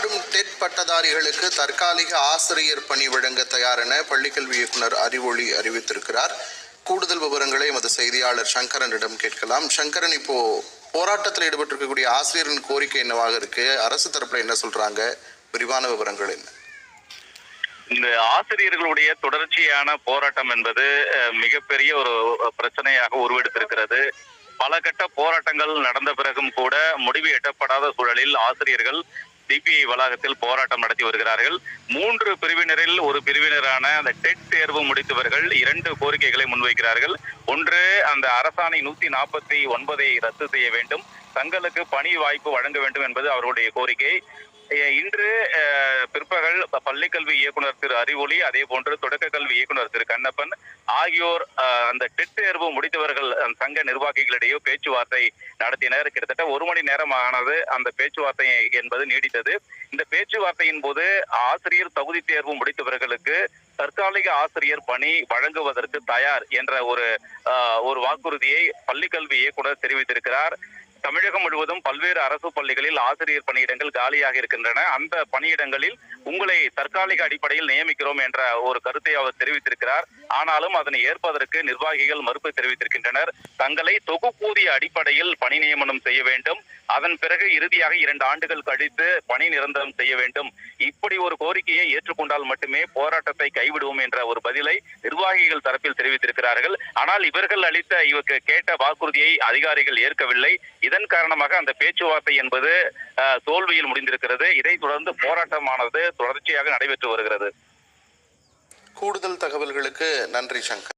Dead பட்டதாரிகளுக்கு தற்காலிக ஆசிரியர் பணி வழங்க தயார் என பள்ளிக்கல்வி இயக்குனர் அறிவொளி அறிவித்திருக்கிறார். கூடுதல் விவரங்களை எமது செய்தியாளர் சங்கரனிடம் கேட்கலாம். சங்கரன் இப்போ போராட்டத்தில் ஈடுபட்டிருக்கக்கூடிய ஆசிரியரின் கோரிக்கை என்னவாக இருக்கு? அரசு தரப்புல என்ன சொல்றாங்க? விரிவான விவரங்கள் என்ன? இந்த ஆசிரியர்களுடைய தொடர்ச்சியான போராட்டம் என்பது மிகப்பெரிய ஒரு பிரச்சனையாக உருவெடுத்திருக்கிறது. பல கட்ட போராட்டங்கள் நடந்த பிறகும் கூட முடிவு எட்டப்படாத சூழலில் ஆசிரியர்கள் சிபிஐ வளாகத்தில் போராட்டம் நடத்தி வருகிறார்கள். மூன்று பிரிவினரில் ஒரு பிரிவினரான அந்த டெட் தேர்வு முடித்தவர்கள் இரண்டு கோரிக்கைகளை முன்வைக்கிறார்கள். ஒன்று அந்த அரசாணை நூத்தி நாற்பத்தி ஒன்பதை ரத்து செய்ய வேண்டும். தங்களுக்கு பணி வாய்ப்பு வழங்க வேண்டும் என்பது அவர்களுடைய கோரிக்கை. இன்று பிற்பகல் பள்ளிக்கல்வி இயக்குனர் திரு அறிவொளி அதே போன்று தொடக்க கல்வி இயக்குனர் திரு கண்ணப்பன் ஆகியோர் அந்த டெட் தேர்வு முடித்தவர்கள் அந்த சங்க நிர்வாகிகளிடையே பேச்சுவார்த்தை நடத்தினர். கிட்டத்தட்ட ஒரு மணி நேரம் ஆனது அந்த பேச்சுவார்த்தை என்பது நீடித்தது. இந்த பேச்சுவார்த்தையின் போது ஆசிரியர் தகுதி தேர்வு முடித்தவர்களுக்கு தற்காலிக ஆசிரியர் பணி வழங்குவதற்கு தயார் என்ற ஒரு ஒரு வாக்குறுதியை பள்ளிக்கல்வி இயக்குனர் தெரிவித்திருக்கிறார். தமிழகம் முழுவதும் பல்வேறு அரசு பள்ளிகளில் ஆசிரியர் பணியிடங்கள் காலியாக இருக்கின்றன. அந்த பணியிடங்களில் உங்களை தற்காலிக அடிப்படையில் நியமிக்கிறோம் என்ற ஒரு கருத்தை அவர் தெரிவித்திருக்கிறார். ஆனாலும் அதனை ஏற்பதற்கு நிர்வாகிகள் மறுப்பு தெரிவித்திருக்கின்றனர். தங்களை தொகுப்பூதிய அடிப்படையில் பணி நியமனம் செய்ய வேண்டும். அதன் பிறகு இறுதியாக இரண்டு ஆண்டுகள் கழித்து பணி நிரந்தரம் செய்ய வேண்டும். இப்படி ஒரு கோரிக்கையை ஏற்றுக்கொண்டால் மட்டுமே போராட்டத்தை கைவிடுவோம் என்ற ஒரு பதிலை நிர்வாகிகள் தரப்பில் தெரிவித்திருக்கிறார்கள். ஆனால் இவர்கள் அளித்த இவருக்கு கேட்ட வாக்குறுதியை அதிகாரிகள் ஏற்கவில்லை. இதன் காரணமாக அந்த பேச்சுவார்த்தை என்பது தோல்வியில் முடிந்திருக்கிறது. இதைத் தொடர்ந்து போராட்டமானது தொடர்ச்சியாக நடைபெற்று வருகிறது. கூடுதல் தகவல்களுக்கு நன்றி சங்கர்.